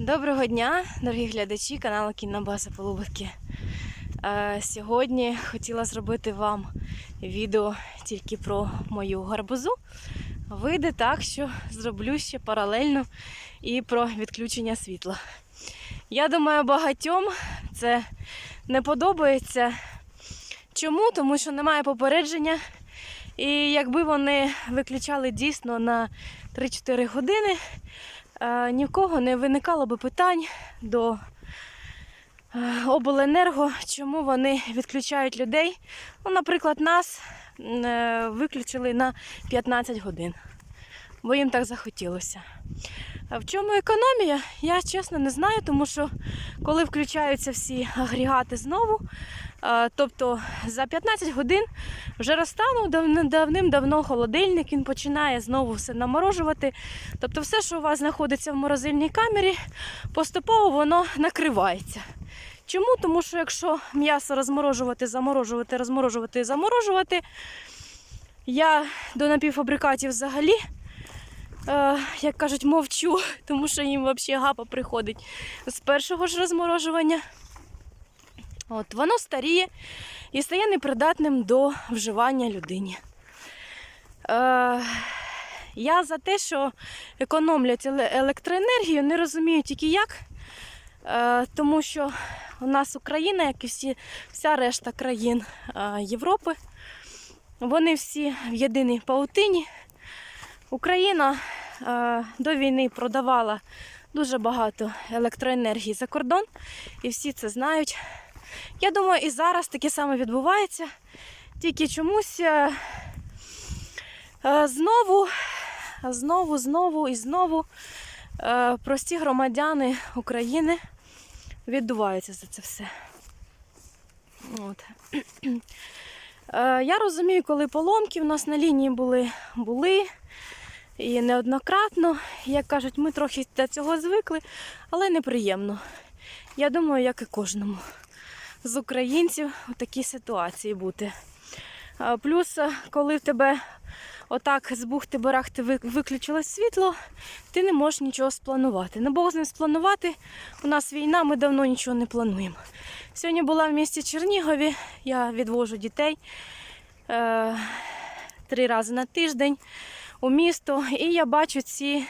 Доброго дня, дорогі глядачі каналу Кінна База Полубитки. Е, Сьогодні хотіла зробити вам відео тільки про мою гарбузу. Вийде так, що зроблю ще паралельно і про відключення світла. Я думаю, багатьом це не подобається. Чому? Тому що немає попередження. І якби вони виключали дійсно на 3-4 години, ні в кого не виникало би питань до е, обленерго, чому вони відключають людей. Ну, наприклад, нас е, виключили на 15 годин, бо їм так захотілося. В чому економія? Я чесно не знаю, тому що коли включаються всі агрегати знову, е, тобто за 15 годин вже розтанув дав- давним-давно холодильник, він починає знову все наморожувати. Тобто все, що у вас знаходиться в морозильній камері, поступово воно накривається. Чому? Тому що якщо м'ясо розморожувати, заморожувати, розморожувати, заморожувати, я до напівфабрикатів взагалі, е, як кажуть, мовчу, тому що їм взагалі гапа приходить з першого ж розморожування. От, воно старіє і стає непридатним до вживання людині. Е, я за те, що економлять електроенергію, не розумію тільки як. Е, тому що у нас Україна, як і всі, вся решта країн е, Європи, вони всі в єдиній паутині. Україна е, до війни продавала дуже багато електроенергії за кордон, і всі це знають. Я думаю, і зараз таке саме відбувається. Тільки чомусь е, е, знову, знову, знову і знову е, прості громадяни України віддуваються за це все. От. Я розумію, коли поломки в нас на лінії були, були і неоднократно. Як кажуть, ми трохи до цього звикли, але неприємно. Я думаю, як і кожному з українців у такій ситуації бути. Плюс, коли в тебе отак з бухти-барахти ви- виключилось світло, ти не можеш нічого спланувати. Не Бог з ним спланувати. У нас війна, ми давно нічого не плануємо. Сьогодні була в місті Чернігові, я відвожу дітей е, три рази на тиждень у місто, і я бачу ці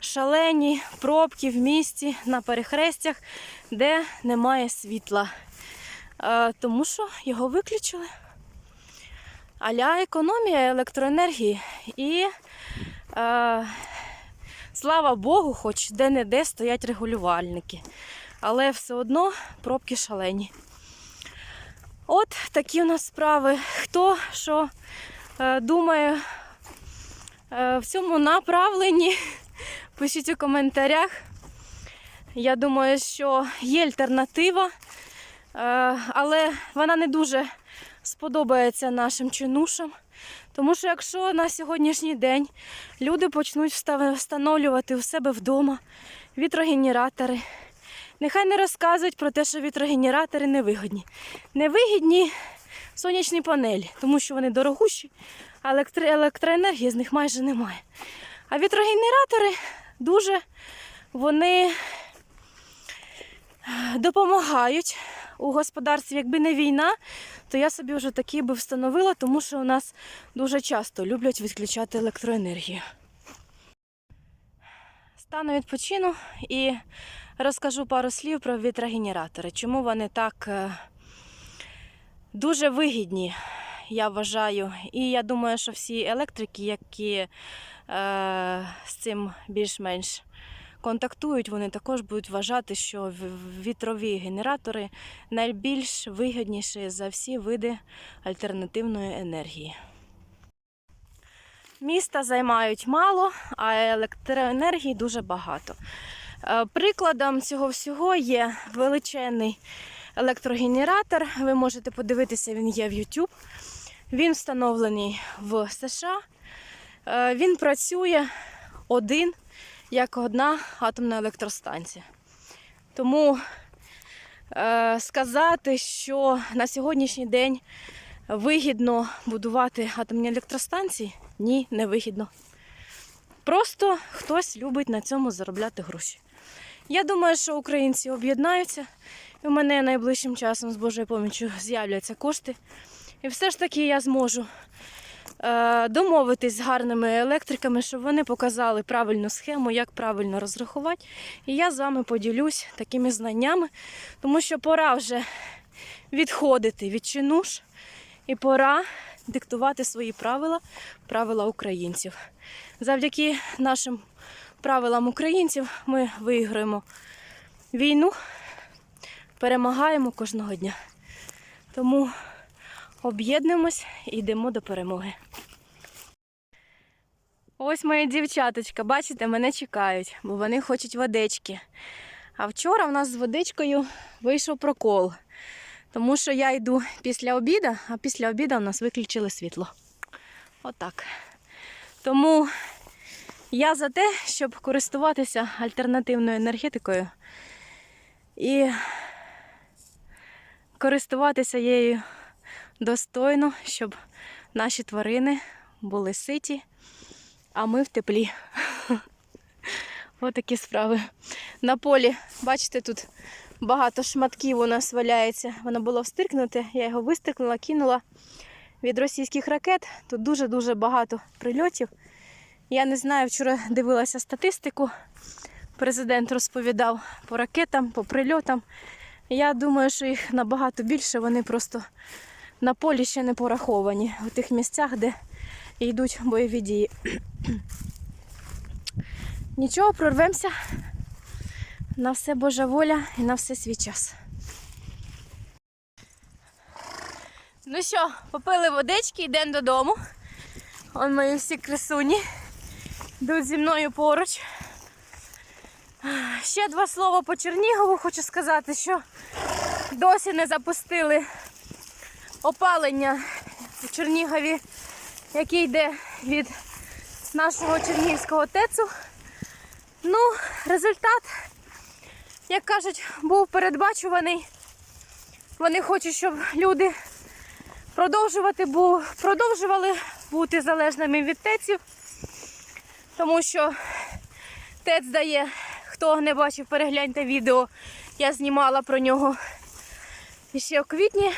шалені пробки в місті на перехрестях, де немає світла. Е, тому що його виключили. Аля економія електроенергії. І е, слава Богу, хоч де-не-де стоять регулювальники. Але все одно пробки шалені. От такі у нас справи. Хто що е, думає е, в цьому направленні, пишіть у коментарях. Я думаю, що є альтернатива. Е, але вона не дуже сподобається нашим чинушам. Тому що якщо на сьогоднішній день люди почнуть встановлювати у себе вдома вітрогенератори, нехай не розказують про те, що вітрогенератори невигідні. Невигідні сонячні панелі, тому що вони дорогущі, а електро- електроенергії з них майже немає. А вітрогенератори дуже вони допомагають у господарстві. Якби не війна, то я собі вже такі би встановила, тому що у нас дуже часто люблять відключати електроенергію. Стану відпочину і розкажу пару слів про вітрогенератори. Чому вони так е, дуже вигідні, я вважаю. І я думаю, що всі електрики, які е, з цим більш-менш контактують, вони також будуть вважати, що вітрові генератори найбільш вигідніші за всі види альтернативної енергії. Міста займають мало, а електроенергії дуже багато. Е, Прикладом цього всього є величезний електрогенератор. Ви можете подивитися, він є в YouTube. Він встановлений в США. Е, Він працює один як одна атомна електростанція. Тому е, сказати, що на сьогоднішній день вигідно будувати атомні електростанції, ні, не вигідно. Просто хтось любить на цьому заробляти гроші. Я думаю, що українці об'єднаються, і в мене найближчим часом з Божою поміччю з'являться кошти. І все ж таки я зможу домовитись з гарними електриками, щоб вони показали правильну схему, як правильно розрахувати. І я з вами поділюсь такими знаннями, тому що пора вже відходити від чинуш і пора диктувати свої правила, правила українців. Завдяки нашим правилам українців ми виграємо війну, перемагаємо кожного дня. Тому об'єднуємось і йдемо до перемоги. Ось мої дівчаточка, бачите, мене чекають, бо вони хочуть водички. А вчора в нас з водичкою вийшов прокол, тому що я йду після обіду, а після обіду в нас виключили світло. Отак. Тому я за те, щоб користуватися альтернативною енергетикою і користуватися її достойно, щоб наші тварини були ситі, а ми в теплі. Отакі справи. На полі, бачите, тут багато шматків у нас валяється. Воно було встиркнуте, я його вистрикнула, кинула від російських ракет. Тут дуже-дуже багато прильотів. Я не знаю, вчора дивилася статистику. Президент розповідав по ракетам, по прильотам. Я думаю, що їх набагато більше, вони просто на полі ще не пораховані у тих місцях, де йдуть бойові дії. Нічого, прорвемося. На все Божа воля і на все свій час. Ну що, попили водички, йдемо додому. Он мої всі красуні. Йдуть зі мною поруч. Ще два слова по Чернігову. Хочу сказати, що досі не запустили опалення у Чернігові, яке йде від нашого Чернігівського ТЕЦу. Ну, результат, як кажуть, був передбачуваний. Вони хочуть, щоб люди продовжувати, бу- продовжували бути залежними від ТЕЦів, тому що ТЕЦ дає, хто не бачив, перегляньте відео, я знімала про нього ще в квітні.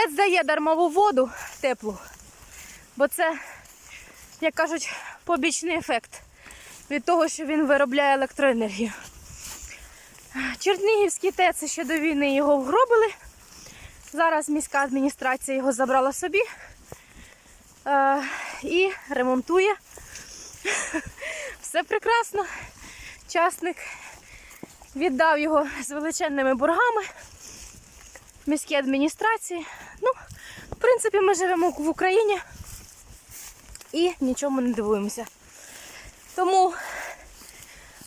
ТЕЦ дає дармову воду теплу, бо це, як кажуть, побічний ефект від того, що він виробляє електроенергію. Чернігівські ТЕЦ ще до війни його вгробили. Зараз міська адміністрація його забрала собі е, і ремонтує. Все прекрасно. Частник віддав його з величезними боргами міській адміністрації. Ну, в принципі, ми живемо в Україні і нічому не дивуємося. Тому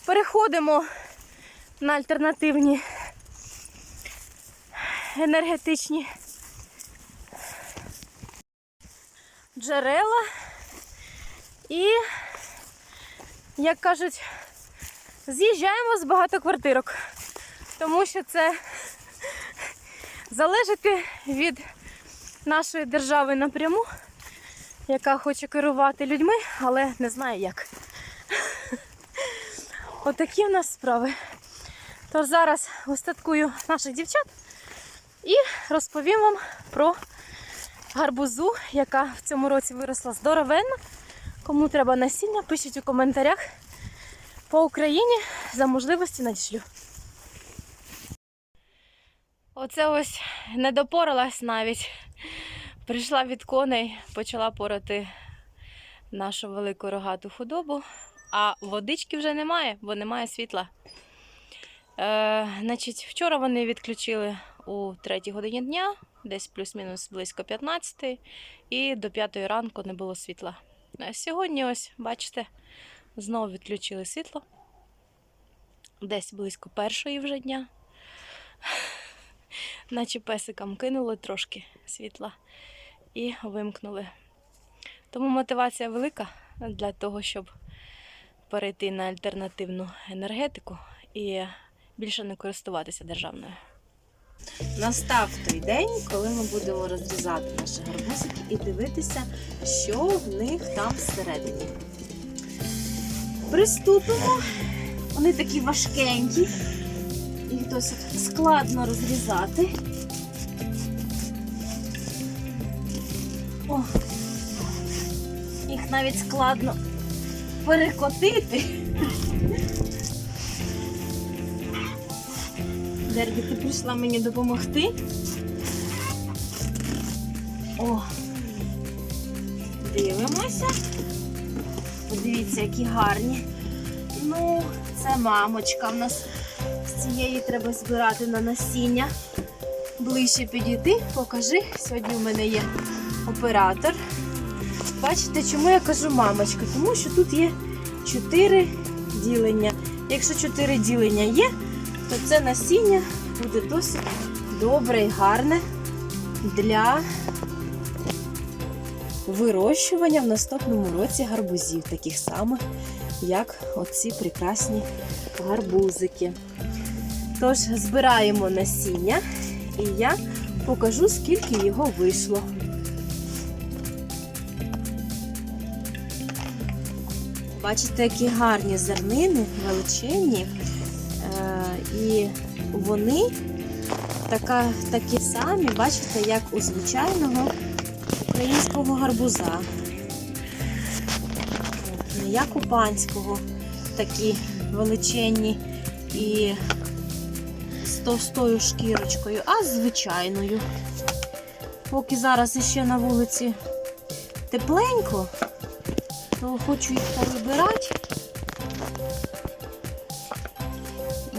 переходимо на альтернативні енергетичні джерела і, як кажуть, з'їжджаємо з багатоквартирок, тому що це залежати від нашої держави напряму, яка хоче керувати людьми, але не знає як. Отакі в нас справи. Тож зараз остаткую наших дівчат і розповім вам про гарбузу, яка в цьому році виросла здоровенна. Кому треба насіння, пишіть у коментарях. По Україні за можливості надішлю. Оце ось не допоралась навіть. Прийшла від коней, почала порати нашу велику рогату худобу, а водички вже немає, бо немає світла. Е, значить, вчора вони відключили у 3 годині дня, десь плюс-мінус близько 15, і до 5 ранку не було світла. А сьогодні, ось, бачите, знову відключили світло. Десь близько першої вже дня. Наче песикам кинули трошки світла і вимкнули. Тому мотивація велика для того, щоб перейти на альтернативну енергетику і більше не користуватися державною. Настав той день, коли ми будемо розрізати наші гарбузики і дивитися, що в них там всередині. Приступимо Вони такі важкенькі. Їх досить складно розрізати. О, їх навіть складно перекотити. Дербі, ти прийшла мені допомогти. О, дивимося. Подивіться, які гарні. Ну, це мамочка в нас. З цієї треба збирати на насіння. Ближче підійти, покажи. Сьогодні в мене є оператор. Бачите, чому я кажу мамочка? Тому що тут є чотири ділення. Якщо чотири ділення є, то це насіння буде досить добре і гарне для вирощування в наступному році гарбузів, таких самих, як оці прекрасні гарбузики. Тож збираємо насіння і я покажу, скільки його вийшло. Бачите, які гарні зернини, величезні. Е, і вони така, такі самі, бачите, як у звичайного українського гарбуза. Не як у панського, такі величезні і товстою шкірочкою, а звичайною. Поки зараз іще на вулиці тепленько, то хочу їх повибирати.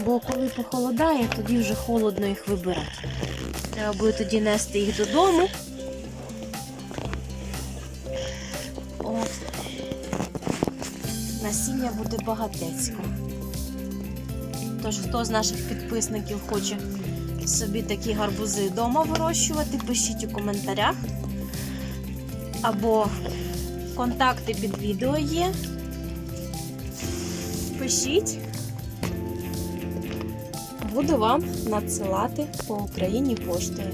Бо коли похолодає, тоді вже холодно їх вибирати. Треба буде тоді нести їх додому. Насіння буде багатецько. Тож, хто з наших підписників хоче собі такі гарбузи вдома вирощувати, пишіть у коментарях. Або контакти під відео є. Пишіть. Буду вам надсилати по Україні поштою.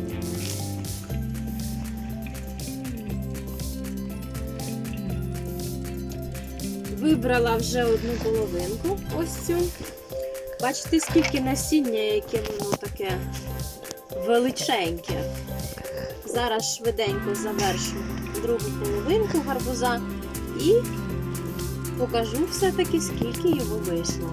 Вибрала вже одну половинку, ось цю. Бачите, скільки насіння, яке воно таке величеньке. Зараз швиденько завершу другу половинку гарбуза і покажу все-таки, скільки його вийшло.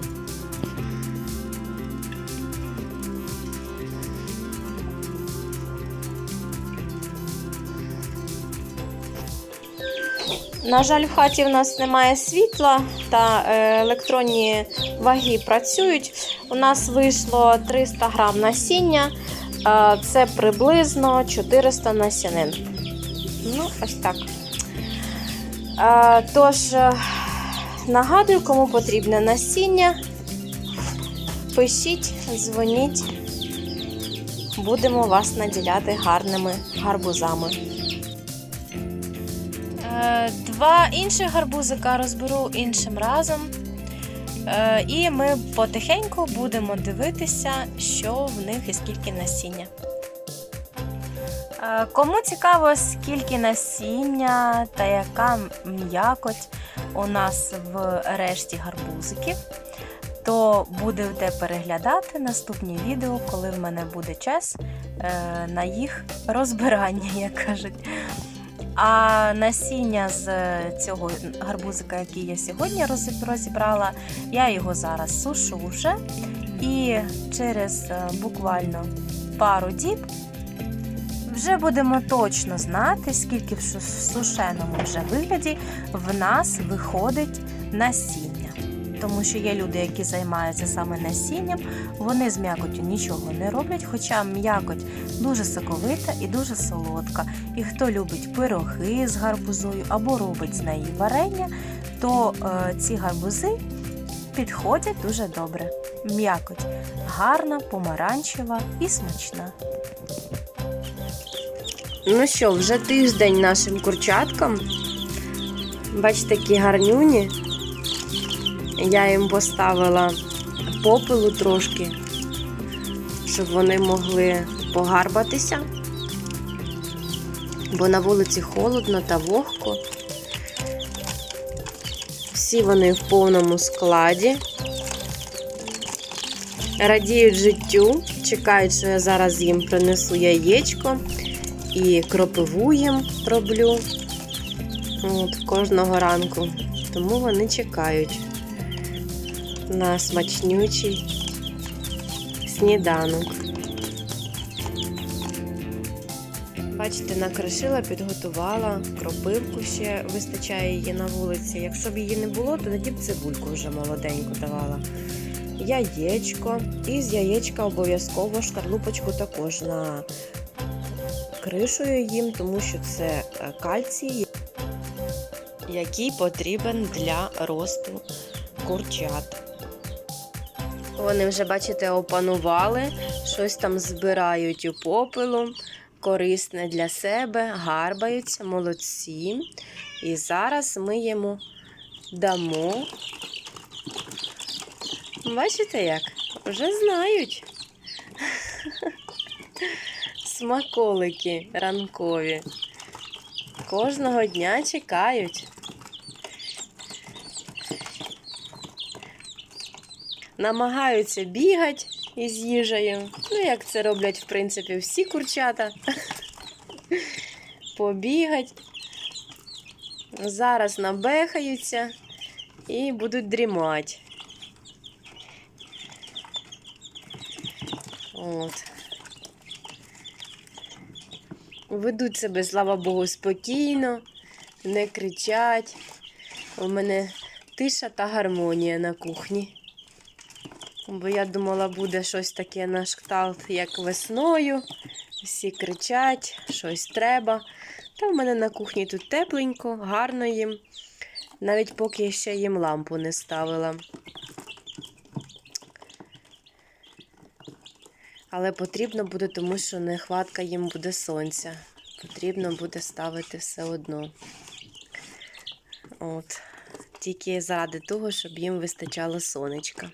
На жаль, в хаті в нас немає світла та е, електронні ваги працюють. У нас вийшло 300 грам насіння, це приблизно 400 насінин. Ну, ось так. Тож, е, нагадую, кому потрібне насіння. Пишіть, дзвоніть, будемо вас наділяти гарними гарбузами. Е, Два інших гарбузика розберу іншим разом. Е, І ми потихеньку будемо дивитися, що в них і скільки насіння. Е, Кому цікаво, скільки насіння та яка м'якоть у нас в решті гарбузиків, то будете переглядати наступні відео, коли в мене буде час на їх розбирання, як кажуть. А насіння з цього гарбузика, який я сьогодні розібрала, я його зараз сушу вже. І через е, буквально пару діб вже будемо точно знати, скільки в сушеному вже вигляді в нас виходить насіння. Тому що є люди, які займаються саме насінням, вони з м'якоттю нічого не роблять, хоча м'якоть дуже соковита і дуже солодка. І хто любить пироги з гарбузою або робить з неї варення, то е, ці гарбузи підходять дуже добре. М'якоть гарна, помаранчева і смачна. Ну що, вже тиждень нашим курчаткам. Бачите, які гарнюні. Я їм поставила попелу трошки, щоб вони могли погарбатися. Бо на вулиці холодно та вогко. Всі вони в повному складі. радіють життю, чекають, що я зараз їм принесу яєчко і кропиву їм роблю От, кожного ранку. Тому вони чекають на смачнючий сніданок. Бачите, накришила, підготувала, кропивку ще вистачає її на вулиці. Якщо б її не було, то тоді б цибульку вже молоденьку давала. Яєчко. І з яєчка обов'язково шкарлупочку також на кришую їм, тому що це е, кальцій, який потрібен для росту курчат. Вони вже, бачите, опанували, щось там збирають у попелу, корисне для себе, гарбаються, молодці. І зараз ми йому дамо. Бачите як? Вже знають. Смаколики ранкові. Кожного дня чекають. Намагаються бігати із їжею. Ну, як це роблять, в принципі, всі курчата. Побігать. Зараз набехаються і будуть дрімати. От. Ведуть себе, слава Богу, спокійно, не кричать. У мене тиша та гармонія на кухні. Бо я думала, буде щось таке на кшталт, як весною. Всі кричать, щось треба. Та в мене на кухні тут тепленько, гарно їм. Навіть поки я ще їм лампу не ставила. Але потрібно буде, тому що нехватка їм буде сонця. Потрібно буде ставити все одно. От. Тільки заради того, щоб їм вистачало сонечка.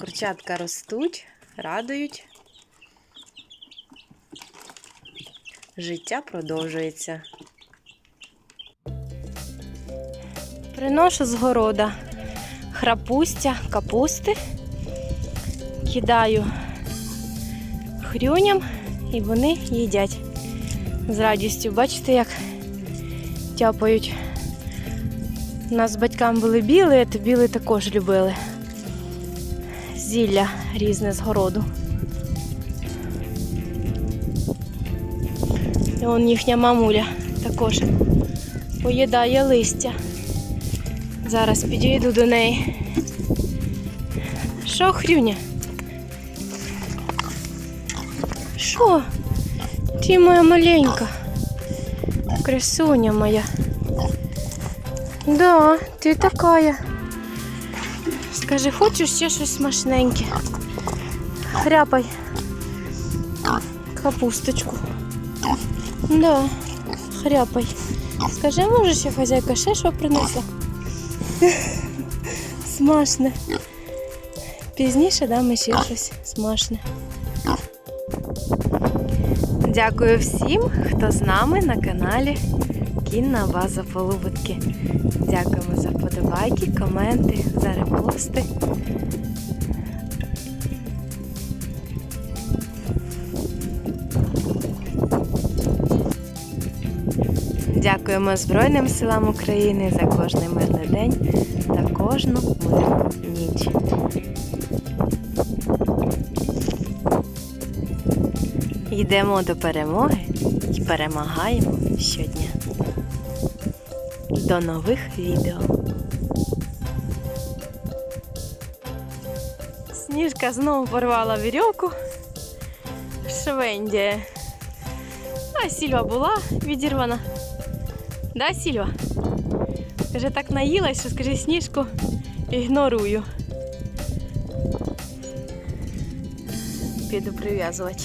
Курчатка ростуть, радують. Життя продовжується. Приношу з города храпустя, капусти, кидаю хрюням і вони їдять з радістю. Бачите, як тяпають. У нас з батьками були біли, то біли також любили. Зілля різне з городу. І он їхня мамуля також поїдає листя. Зараз підійду до неї. Що, Хрюня? Що? Ти моя маленька. Красуня моя. Да, ти такая. Скажи, хочеш ще щось смачненьке? Хряпай. Капусточку. Да, хряпай. Скажи, може, ще хазяйка ще що принесла? Смачне. Пізніше дам ще щось смачне. Дякую всім, хто з нами на каналі Кінна база Полубитки. Дякуємо за вподобайки, коменти, за репости. Дякуємо Збройним силам України за кожний мирний день та кожну мирну ніч. Йдемо до перемоги і перемагаємо щодня. До нових відео. Сніжка знову порвала вірьовку. Швендія. А Сільва була відірвана. Да, Сільва? Каже, так наїлась, що скажи сніжку ігнорую. Піду прив'язувати.